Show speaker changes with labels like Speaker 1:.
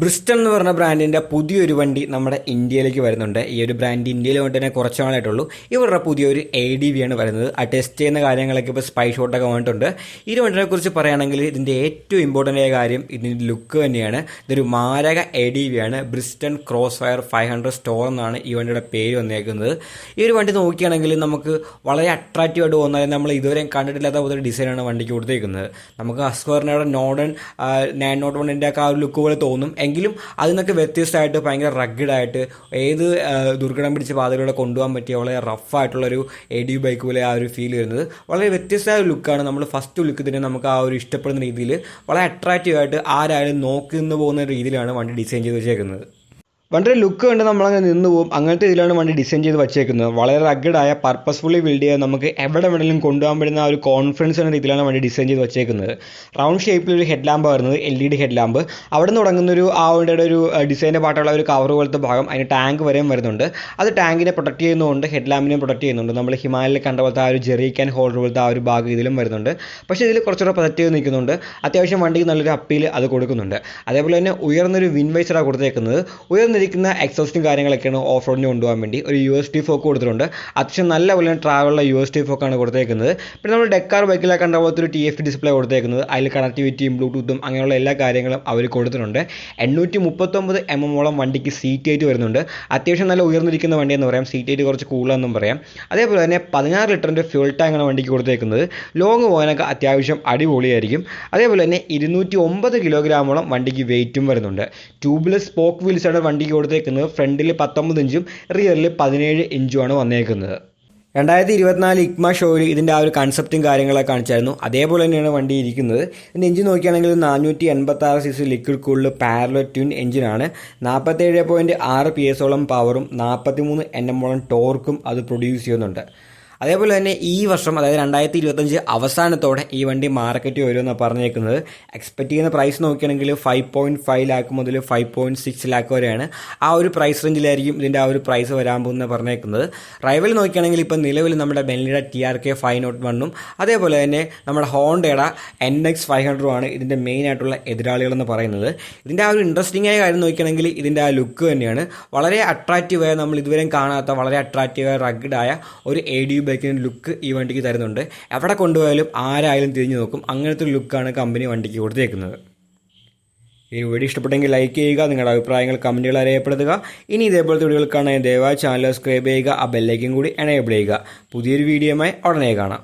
Speaker 1: Brixton എന്ന് പറഞ്ഞ ബ്രാൻഡിന്റെ പുതിയൊരു വണ്ടി നമ്മുടെ ഇന്ത്യയിലേക്ക് വരുന്നുണ്ട്. ഈ ഒരു ബ്രാൻഡ് ഇന്ത്യയിൽ കൊണ്ട് തന്നെ കുറച്ച് നാളായിട്ടുള്ളൂ. ഇവരുടെ പുതിയൊരു എ ഡി വി ആണ് വരുന്നത്. ആ ടെസ്റ്റ് ചെയ്യുന്ന കാര്യങ്ങളൊക്കെ ഇപ്പോൾ സ്പൈ ഷോട്ടൊക്കെ വന്നിട്ടുണ്ട്. ഈ വണ്ടിനെ കുറിച്ച് പറയുകയാണെങ്കിൽ ഇതിന്റെ ഏറ്റവും ഇമ്പോർട്ടന്റ് ആയ കാര്യം ഇതിന്റെ ലുക്ക് തന്നെയാണ്. ഇതൊരു മാരക എ ഡി വി ആണ്. Brixton Crossfire five hundred store എന്നാണ് ഈ വണ്ടിയുടെ പേര് വന്നേക്കുന്നത്. ഈ ഒരു വണ്ടി നോക്കുകയാണെങ്കിൽ നമുക്ക് വളരെ അട്രാക്റ്റീവ് ആയിട്ട് തോന്നാൻ നമ്മൾ ഇതുവരെയും കണ്ടിട്ടില്ലാത്ത ഒരു ഡിസൈനാണ് വണ്ടിക്ക് കൊടുത്തേക്കുന്നത്. നമുക്ക് അസ്വർണയുടെ നോഡൺ നയൻ നോട്ട് വണ്ണിന്റെ ഒക്കെ ആ ഒരു ലുക്ക് പോലെ തോന്നും. എങ്കിലും അതിനൊക്കെ വ്യത്യസ്തമായിട്ട് ഭയങ്കര റഗ്ഗഡായിട്ട് ഏത് ദുർഘടം പിടിച്ച പാതകളിലൂടെ കൊണ്ടുപോകാൻ പറ്റിയ വളരെ റഫായിട്ടുള്ളൊരു എ ഡി ബൈക്ക് പോലെ ആ ഒരു ഫീൽ വരുന്നത്. വളരെ വ്യത്യസ്തമായ ഒരു ലുക്കാണ് നമ്മൾ ഫസ്റ്റ് ലുക്ക് തന്നെ നമുക്ക് ആ ഒരു ഇഷ്ടപ്പെടുന്ന രീതിയിൽ വളരെ അട്രാക്റ്റീവായിട്ട് ആരായാലും നോക്കി നിന്ന് പോകുന്ന രീതിയിലാണ് വണ്ടി ഡിസൈൻ ചെയ്ത് വെച്ചേക്കുന്നത്. വണ്ടിയുടെ ലുക്ക് കണ്ട് നമ്മളങ്ങനെ നിന്ന് പോകും അങ്ങനത്തെ ഇതിലാണ് വണ്ടി ഡിസൈൻ ചെയ്ത് വച്ചേക്കുന്നത്. വളരെ റഗഡായ പർപ്പസ്ഫുള്ളി ബിൽഡ് ചെയ്യാൻ നമുക്ക് എവിടെ വേണമെങ്കിലും കൊണ്ടുപോകാൻ പറ്റുന്ന ആ ഒരു കോൺഫിഡൻസ് എന്ന രീതിയിലാണ് വണ്ടി ഡിസൈൻ ചെയ്ത് വച്ചേക്കുന്നത്. റൗണ്ട് ഷേപ്പിൽ ഒരു ഹെഡ് ലാമ്പ് വരുന്നത് L E D head lamp അവിടെ നിന്ന് തുടങ്ങുന്ന ഒരു ആ വണ്ടിയുടെ ഒരു ഡിസൈന്റെ പാട്ടുള്ള ഒരു കവർ പോലത്തെ ഭാഗം അതിന് ടാങ്ക് വരെയും വരുന്നുണ്ട്. അത് ടാങ്കിനെ പ്രൊട്ടക്ട് ചെയ്യുന്നതുകൊണ്ട് ഹെഡ് ലാമ്പിനെ പ്രൊട്ടക്ട് ചെയ്യുന്നുണ്ട്. നമ്മൾ ഹിമാലയിൽ കണ്ട പോലത്തെ ആ ഒരു ജെറി ക്യാൻ ഹോൾഡർ പോലത്തെ ആ ഒരു ഭാഗം ഇതിലും വരുന്നുണ്ട്. പക്ഷേ ഇതിൽ കുറച്ചുകൂടെ പ്രൊട്ടക്റ്റ് ചെയ്ത് നിൽക്കുന്നുണ്ട്. അത്യാവശ്യം വണ്ടിക്ക് നല്ലൊരു അപ്പീൽ അത് കൊടുക്കുന്നുണ്ട്. അതേപോലെ തന്നെ ഉയർന്നൊരു വിൻവൈസറാണ് കൊടുത്തേക്കുന്നത്. കൊടുത്തേക്കുന്നത് ഉയർന്നിരിക്കുന്ന എക്സോസ്റ്റും കാര്യങ്ങളൊക്കെയാണ് ഓഫ് റോഡിന് കൊണ്ടുപോകാൻ വേണ്ടി ഒരു യു എസ് ടി ഫോക്ക് കൊടുത്തിട്ടുണ്ട്. അത്യാവശ്യം നല്ല പോലെ ട്രാവലുള്ള യു എസ് ടി ഫോക്കാണ് കൊടുത്തേക്കുന്നത്. പിന്നെ നമ്മൾ ഡെക്കാർ ബൈക്കിലെ കണ്ട പോലത്തെ ഒരു ടി എഫ് ഡിസ്പ്ലേ കൊടുത്തേക്കുന്നത്. അതിൽ കണക്ടിവിറ്റിയും ബ്ലൂടൂത്തും അങ്ങനെയുള്ള എല്ലാ കാര്യങ്ങളും അവർ കൊടുത്തിട്ടുണ്ട്. എണ്ണൂറ്റി മുപ്പത്തൊമ്പത് എം എമ്മോളം വണ്ടിക്ക് സീറ്റ് ആയിട്ട് വരുന്നുണ്ട്. അത്യാവശ്യം നല്ല ഉയർന്നിരിക്കുന്ന വണ്ടി എന്ന് പറയാം. സീറ്റ് ആയിട്ട് കുറച്ച് കൂളെന്നും പറയാം. അതേപോലെ തന്നെ പതിനാറ് ലിറ്ററിന്റെ ഫ്യൂൾ ടാങ്കാണ് വണ്ടിക്ക് കൊടുത്തേക്കുന്നത്. ലോങ് പോകാനൊക്കെ അത്യാവശ്യം അടിപൊളിയായിരിക്കും. അതേപോലെ തന്നെ ഇരുന്നൂറ്റി ഒമ്പത് കിലോഗ്രാമോളം വണ്ടിക്ക് വെയിറ്റും വരുന്നുണ്ട്. ട്യൂബ്ലെസ് സ്പോക്ക് വീൽസാണ് വണ്ടിക്ക് കൊടുത്തേക്കുന്നത് ഫ്രണ്ടിൽ പത്തൊമ്പത് ഇഞ്ചും റിയറിൽ പതിനേഴ് ഇഞ്ചുമാണ് വന്നേക്കുന്നത്. രണ്ടായിരത്തി ഇരുപത്തിനാല് ഇക്മ ഷോയിൽ ഇതിന്റെ ആ ഒരു കൺസെപ്റ്റും കാര്യങ്ങളൊക്കെ കാണിച്ചായിരുന്നു. അതേപോലെ തന്നെയാണ് വണ്ടി ഇരിക്കുന്നത്. ഇതിന്റെ എഞ്ചിൻ നോക്കുകയാണെങ്കിൽ നാനൂറ്റി എൺപത്തി ആറ് സി സി ലിക്വിഡ് കൂളിൽ പാരലോ ട്യൂൺ എഞ്ചിനാണ് നാൽപ്പത്തേഴ് പോയിന്റ് ആറ് പി എസോളം പവറും നാൽപ്പത്തി മൂന്ന് എൻ എമ്മോളം ടോർക്കും അത് പ്രൊഡ്യൂസ് ചെയ്യുന്നുണ്ട്. അതേപോലെ തന്നെ ഈ വർഷം അതായത് രണ്ടായിരത്തി ഇരുപത്തഞ്ച് അവസാനത്തോടെ ഈ വണ്ടി മാർക്കറ്റിൽ വരുമെന്നാണ് പറഞ്ഞേക്കുന്നത്. എക്സ്പെക്ട് ചെയ്യുന്ന പ്രൈസ് നോക്കുകയാണെങ്കിൽ ഫൈവ് പോയിന്റ് ഫൈവ് ലാക്ക് മുതൽ ഫൈവ് പോയിന്റ് സിക്സ് ലാക്ക് വരെയാണ്. ആ ഒരു പ്രൈസ് റേഞ്ചിലായിരിക്കും ഇതിന്റെ ആ ഒരു പ്രൈസ് വരാൻ പോകുന്നത് പറഞ്ഞേക്കുന്നത്. റൈവൽ നോക്കുകയാണെങ്കിൽ ഇപ്പോൾ നിലവിൽ നമ്മുടെ ബെൻലിയുടെ T R K five nought വണ്ണും അതേപോലെ തന്നെ നമ്മുടെ ഹോണ്ടയുടെ എൻ എക്സ് ഫൈവ് ഹൺഡ്രഡുമാണ് ഇതിന്റെ മെയിൻ ആയിട്ടുള്ള എതിരാളികളെന്ന് പറയുന്നത്. ഇതിന്റെ ആ ഒരു ഇൻട്രസ്റ്റിംഗ് ആയ കാര്യം നോക്കുകയാണെങ്കിൽ ഇതിന്റെ ആ ലുക്ക് തന്നെയാണ്. വളരെ അട്രാക്റ്റീവായ നമ്മൾ ഇതുവരെയും കാണാത്ത വളരെ അട്രാക്റ്റീവായ റഗ്ഡായ ഒരു എ ഡി ബൈക്കിന്റെ ലുക്ക് ഈ വണ്ടിക്ക് തരുന്നുണ്ട്. എവിടെ കൊണ്ടുപോയാലും ആരായാലും തിരിഞ്ഞു നോക്കും. അങ്ങനത്തെ ഒരു ലുക്കാണ് കമ്പനി വണ്ടിക്ക് കൊടുത്തേക്കുന്നത്. ഈ വീഡിയോ ഇഷ്ടപ്പെട്ടെങ്കിൽ ലൈക്ക് ചെയ്യുക നിങ്ങളുടെ അഭിപ്രായങ്ങൾ കമന്റുകൾ അറിയപ്പെടുത്തുക. ഇനി ഇതേപോലത്തെ വീഡിയോകൾ കാണാൻ ദയവായി ചാനൽ സബ്സ്ക്രൈബ് ചെയ്യുക ആ ബെല്ലൈക്കും കൂടി എനേബിൾ ചെയ്യുക. പുതിയൊരു വീഡിയോയുമായി ഉടനെ കാണാം.